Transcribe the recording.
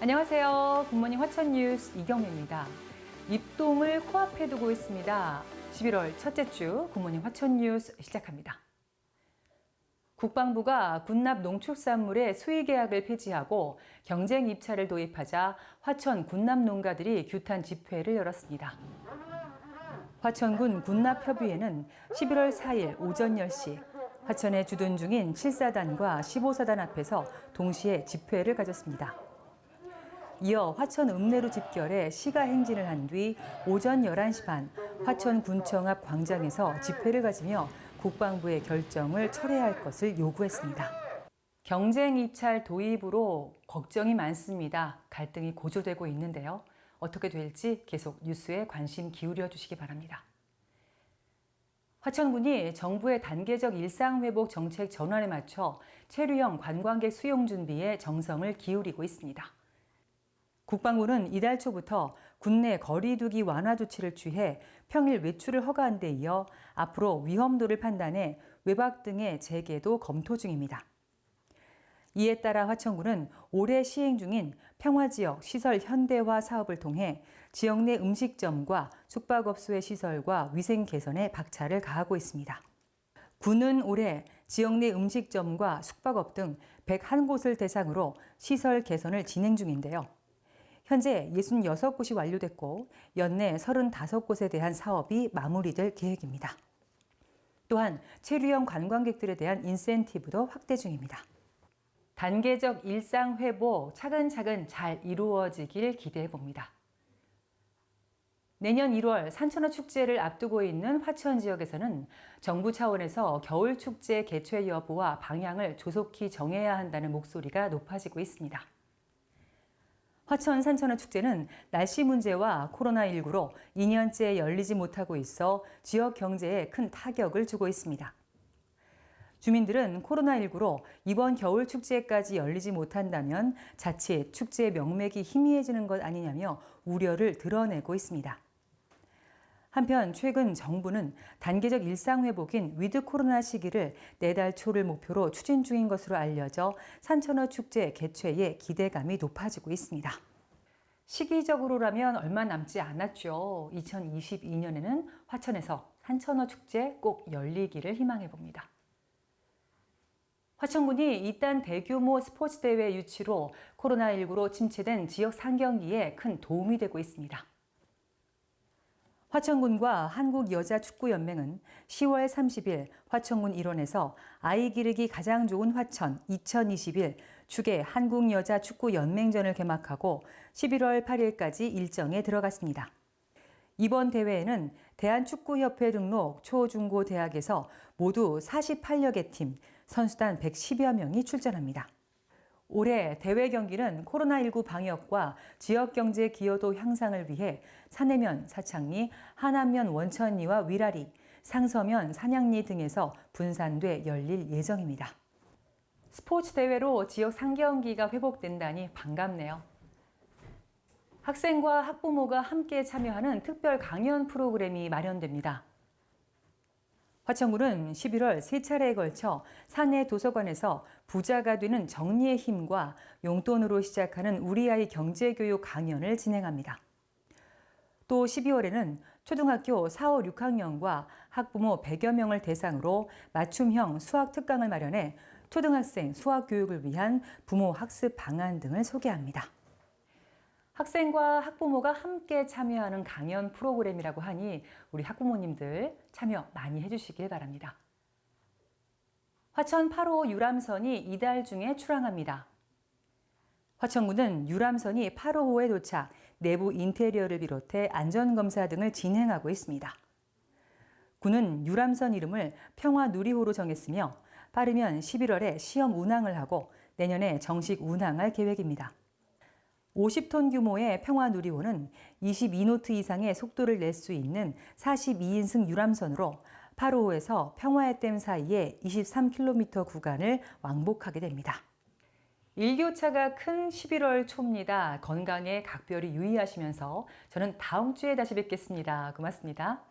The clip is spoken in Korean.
안녕하세요. 굿모닝 화천 뉴스 이경혜입니다. 입동을 코앞에 두고 있습니다. 11월 첫째 주 굿모닝 화천 뉴스 시작합니다. 국방부가 군납 농축산물의 수의 계약을 폐지하고 경쟁 입찰을 도입하자 화천 군납 농가들이 규탄 집회를 열었습니다. 화천군 군납협의회는 11월 4일 오전 10시 화천에 주둔 중인 7사단과 15사단 앞에서 동시에 집회를 가졌습니다. 이어 화천 읍내로 집결해 시가 행진을 한 뒤 오전 11시 반 화천 군청 앞 광장에서 집회를 가지며 국방부의 결정을 철회할 것을 요구했습니다. 경쟁 입찰 도입으로 걱정이 많습니다. 갈등이 고조되고 있는데요. 어떻게 될지 계속 뉴스에 관심 기울여 주시기 바랍니다. 화천군이 정부의 단계적 일상회복 정책 전환에 맞춰 체류형 관광객 수용 준비에 정성을 기울이고 있습니다. 국방부는 이달 초부터 국내 거리두기 완화 조치를 취해 평일 외출을 허가한 데 이어 앞으로 위험도를 판단해 외박 등의 재개도 검토 중입니다. 이에 따라 화천군은 올해 시행 중인 평화지역 시설 현대화 사업을 통해 지역 내 음식점과 숙박업소의 시설과 위생 개선에 박차를 가하고 있습니다. 군은 올해 지역 내 음식점과 숙박업 등 101곳을 대상으로 시설 개선을 진행 중인데요. 현재 66곳이 완료됐고 연내 35곳에 대한 사업이 마무리될 계획입니다. 또한 체류형 관광객들에 대한 인센티브도 확대 중입니다. 단계적 일상 회복 차근차근 잘 이루어지길 기대해 봅니다. 내년 1월 산천어 축제를 앞두고 있는 화천 지역에서는 정부 차원에서 겨울 축제 개최 여부와 방향을 조속히 정해야 한다는 목소리가 높아지고 있습니다. 화천 산천어 축제는 날씨 문제와 코로나19로 2년째 열리지 못하고 있어 지역 경제에 큰 타격을 주고 있습니다. 주민들은 코로나19로 이번 겨울 축제까지 열리지 못한다면 자칫 축제의 명맥이 희미해지는 것 아니냐며 우려를 드러내고 있습니다. 한편 최근 정부는 단계적 일상회복인 위드 코로나 시기를 내달 초를 목표로 추진 중인 것으로 알려져 산천어 축제 개최에 기대감이 높아지고 있습니다. 시기적으로라면 얼마 남지 않았죠. 2022년에는 화천에서 산천어 축제 꼭 열리기를 희망해 봅니다. 화천군이 이딴 대규모 스포츠 대회 유치로 코로나19로 침체된 지역 상경기에 큰 도움이 되고 있습니다. 화천군과 한국여자축구연맹은 10월 30일 화천군 일원에서 아이 기르기 가장 좋은 화천 2021 축의 한국여자축구연맹전을 개막하고 11월 8일까지 일정에 들어갔습니다. 이번 대회에는 대한축구협회 등록 초중고 대학에서 모두 48여 개 팀, 선수단 110여 명이 출전합니다. 올해 대회 경기는 코로나19 방역과 지역 경제 기여도 향상을 위해 사내면, 사창리, 하남면 원천리와 위라리, 상서면, 산양리 등에서 분산돼 열릴 예정입니다. 스포츠 대회로 지역 상경기가 회복된다니 반갑네요. 학생과 학부모가 함께 참여하는 특별 강연 프로그램이 마련됩니다. 화천군은 11월 세 차례에 걸쳐 사내 도서관에서 부자가 되는 정리의 힘과 용돈으로 시작하는 우리 아이 경제교육 강연을 진행합니다. 또 12월에는 초등학교 4, 5, 6학년과 학부모 100여 명을 대상으로 맞춤형 수학 특강을 마련해 초등학생 수학 교육을 위한 부모 학습 방안 등을 소개합니다. 학생과 학부모가 함께 참여하는 강연 프로그램이라고 하니 우리 학부모님들 참여 많이 해주시길 바랍니다. 화천 8호 유람선이 이달 중에 출항합니다. 화천군은 유람선이 8호호에 도착, 내부 인테리어를 비롯해 안전검사 등을 진행하고 있습니다. 군은 유람선 이름을 평화누리호로 정했으며 빠르면 11월에 시험 운항을 하고 내년에 정식 운항할 계획입니다. 50톤 규모의 평화누리호는 22노트 이상의 속도를 낼 수 있는 42인승 유람선으로 8호에서 평화의 댐 사이에 23km 구간을 왕복하게 됩니다. 일교차가 큰 11월 초입니다. 건강에 각별히 유의하시면서 저는 다음 주에 다시 뵙겠습니다. 고맙습니다.